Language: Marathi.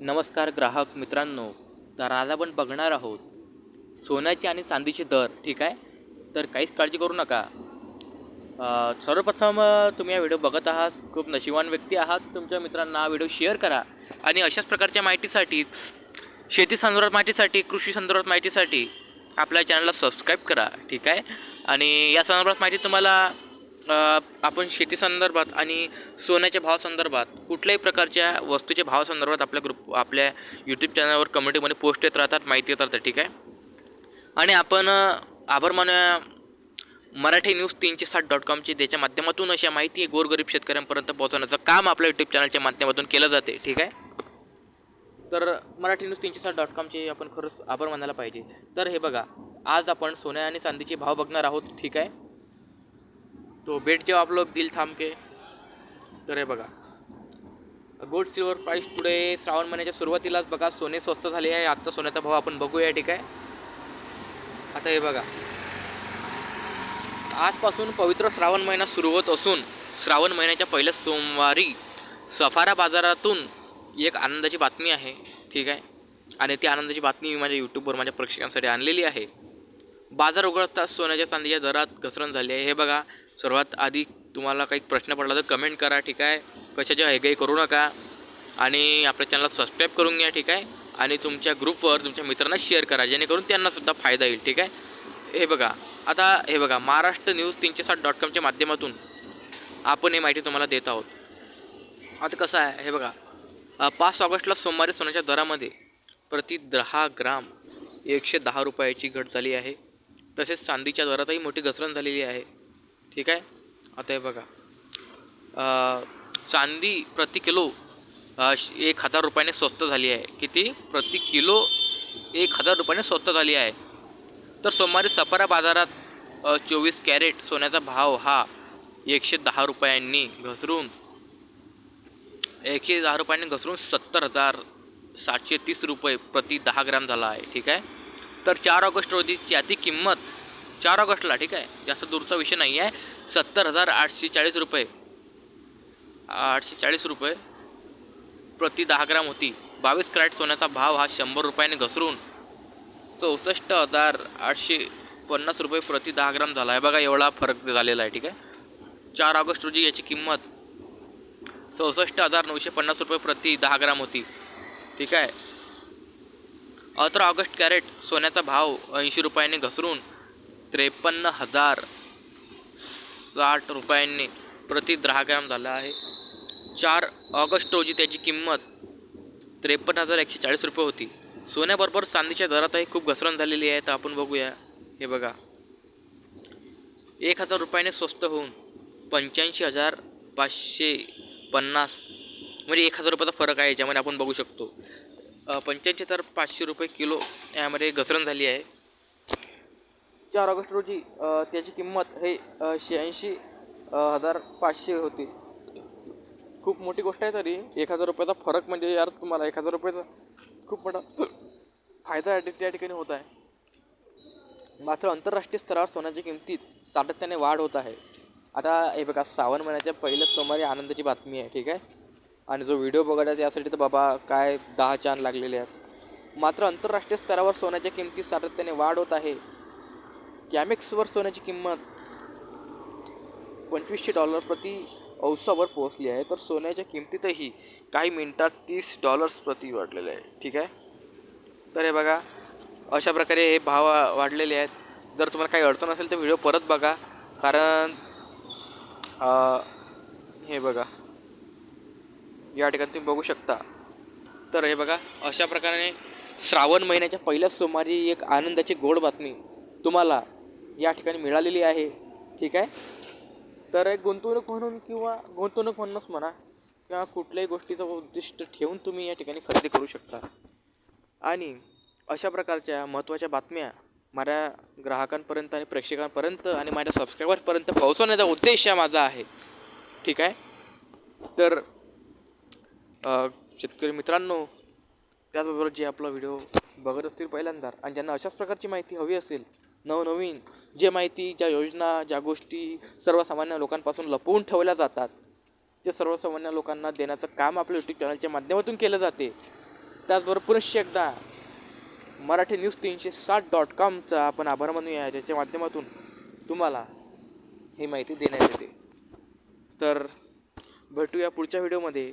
नमस्कार ग्राहक मित्रांनो तर आज आपण बघणार आहोत सोन्याचे आणि चांदीचे दर ठीक आहे? तर काहीच काळजी करू नका. सर्वप्रथम तुम्ही हा व्हिडिओ बघत आहात खूप नशिवान व्यक्ती आहात. तुमच्या मित्रांना हा व्हिडिओ शेअर करा आणि अशाच प्रकारच्या माहितीसाठी शेती संदर्भात माहितीसाठी कृषी संदर्भात माहितीसाठी आपल्या चॅनलला सबस्क्राईब करा ठीक आहे? आणि या संदर्भात माहिती तुम्हाला आपण शेती संदर्भात आणि सोन्याच्या भावासंदर्भात कुठल्याही प्रकारच्या वस्तूच्या भावासंदर्भात आपल्या ग्रुप आपल्या यूट्यूब चॅनलवर कम्युनिटीमध्ये पोस्ट येत राहतात माहिती येत राहतात ठीक आहे? आणि आपण आभार मानूया मराठी न्यूज तीनशे साठ डॉट कॉमची त्याच्या माध्यमातून अशा माहिती गोरगरीब शेतकऱ्यांपर्यंत पोहोचवण्याचं काम आपल्या यूट्यूब चॅनलच्या माध्यमातून केलं जाते ठीक आहे? तर मराठी न्यूज तीनशे साठ डॉट कॉमचे आपण खरंच आभार मानायला पाहिजे. तर हे बघा आज आपण सोन्या आणि चांदीचे भाव बघणार आहोत ठीक आहे? तो बैठ जाओ आप लोग दिल थांब के तर हे बघा. Gold silver price today Shravan महिन्याच्या सुरुवातीलाच बघा सोने स्वस्त झाले आहे. आत्ता सोन्याचा भाव आपण बघूया ठीक आहे? आता हे बघा. आजपासून पवित्र श्रावण महिना सुरू होत असून श्रावण महिन्याच्या पहिल्या सोमवारी सफारा बाजारातून एक आनंदाची बातमी आहे ठीक आहे? आणि ती आनंदाची बातमी मी माझ्या यूट्यूबवर माझ्या प्रेक्षकांसाठी आणलेली आहे. बाजार उघडताच सोन्याच्या चांदीच्या दरात घसरण झाली आहे. हे बघा सर्वात आधी तुम्हाला काही प्रश्न पडला तर कमेंट करा ठीक आहे? कशाच्या हेगाई करू नका. आणि आपल्या चॅनलला सबस्क्राईब करून घ्या ठीक आहे? आणि तुमच्या ग्रुपवर तुमच्या मित्रांना शेअर करा जेणेकरून त्यांनासुद्धा फायदा येईल ठीक आहे? हे बघा आता हे बघा महाराष्ट्र न्यूज तीनशे साठ डॉट कॉमच्या माध्यमातून आपण ही माहिती तुम्हाला देत आहोत. आता कसं आहे हे बघा पाच ऑगस्टला सोमवारी सोन्याच्या दरामध्ये प्रति दहा ग्राम एकशे दहा रुपयाची घट झाली आहे. तसेच चांदीच्या दरातही मोठी घसरण झालेली आहे. ठीक आहे? आता हे बघा. चांदी प्रति किलो श- एक हजार रुपयाने स्वस्त झाली आहे. किती? प्रति किलो एक हजार रुपयाने स्वस्त झाली आहे. तर सोमवारी सपारा बाजारात चोवीस कॅरेट सोन्याचा भाव हा एकशे दहा रुपयांनी घसरून एकशे दहा रुपयांनी घसरून सत्तर हजार सातशे तीस रुपये प्रति दहा ग्राम झाला आहे. ठीक आहे? तर चार ऑगस्ट रोजी त्याची किंमत चार ऑगस्टला ठीक आहे? जास्त दूरचा विषय नाही आहे. सत्तर हजार आठशे चाळीस रुपये. आठशे चाळीस रुपये प्रति दहा ग्राम होती. बावीस कॅरेट सोन्याचा भाव हा शंभर रुपयाने घसरून चौसष्ट हजार आठशे पन्नास रुपये प्रति दहा ग्राम झाला आहे. बघा एवढा फरक झालेला आहे ठीक आहे? चार ऑगस्ट रोजी याची किंमत चौसष्ट हजार नऊशे पन्नास रुपये प्रति दहा ग्राम होती ठीक आहे? अठरा ऑगस्ट कॅरेट सोन्याचा भाव ऐंशी रुपयांनी घसरून त्रेपन्न हजार साठ रुपयांनी प्रति दहा झाला आहे. चार ऑगस्ट रोजी त्याची किंमत त्रेपन्न हजार एकशे चाळीस रुपये होती. सोन्याबरोबर चांदीच्या दरातही खूप घसरण झालेली आहे. तर आपण बघूया. हे बघा. एक हजार रुपयाने स्वस्त होऊन पंच्याऐंशी हजार पाचशे पन्नास म्हणजे एक हजार रुपयाचा फरक आहे याच्यामध्ये आपण बघू शकतो. पंच्याऐंशी तर पाचशे रुपये किलो यामध्ये घसरण झाली आहे. चार ऑगस्ट रोजी त्याची किंमत हे शहाऐंशी हजार पाचशे होती. खूप मोठी गोष्ट आहे तरी एक हजार रुपयाचा फरक म्हणजे यार तुम्हाला एक हजार रुपयाचा खूप मोठा फायदा त्या ठिकाणी होत आहे. मात्र आंतरराष्ट्रीय स्तरावर सोन्याच्या किमतीत सातत्याने वाढ होत आहे. आता हे बघा श्रावण महिन्याच्या पहिल्याच सोमवारी आनंदाची बातमी आहे ठीक आहे? आणि जो व्हिडिओ बघायचा यासाठी तर बाबा काय दहा चान लागलेले आहेत. मात्र आंतरराष्ट्रीय स्तरावर सोन्याच्या किमतीत सातत्याने वाढ होत आहे. कॅमिक्सवर सोन्याची किंमत पंचवीसशे डॉलर प्रति औसावर पोहोचली आहे. तर सोन्याच्या किमतीतही काही मिनटात तीस डॉलर्स प्रति वाढलेले आहे. ठीक आहे? तर हे बघा अशा प्रकारे हे भाव वाढलेले आहेत. जर तुम्हाला काही अडचण असेल तर व्हिडिओ परत बघा. कारण हे बघा. या ठिकाणी तुम्ही बघू शकता. तर हे बघा अशा प्रकारे श्रावण महिन्याच्या पहिल्याच सोमवारी एक आनंदाची गोड बातमी तुम्हाला या ठिकाणी मिळालेली आहे. ठीक आहे? तर एक गुंतवणूक म्हणून किंवा गुंतवणूक म्हणूनच म्हणा किंवा कुठल्याही गोष्टीचं उद्दिष्ट ठेवून तुम्ही या ठिकाणी खरेदी करू शकता. आणि अशा प्रकारच्या महत्त्वाच्या बातम्या माझ्या ग्राहकांपर्यंत आणि प्रेक्षकांपर्यंत आणि माझ्या सबस्क्रायबरपर्यंत पोहोचवण्याचा उद्देश हा माझा आहे. ठीक आहे? तर शेतकरी मित्रांनो त्याचबरोबर जे आपला व्हिडिओ बघत असतील पहिल्यांदा आणि ज्यांना अशाच प्रकारची माहिती हवी असेल नवनवीन जे माहिती ज्या योजना ज्या गोष्टी सर्वसामान्य लोकांपासून लपवून ठेवल्या जातात ते सर्वसामान्य लोकांना देण्याचं काम आपल्या यूट्यूब चॅनलच्या माध्यमातून केलं जाते. त्याचबरोबर पुनश्च एकदा मराठी न्यूज तीनशे साठ डॉट कॉमचा आपण आभार मानूया ज्याच्या माध्यमातून तुम्हाला ही माहिती देण्यात येते. तर भेटूया पुढच्या व्हिडिओमध्ये.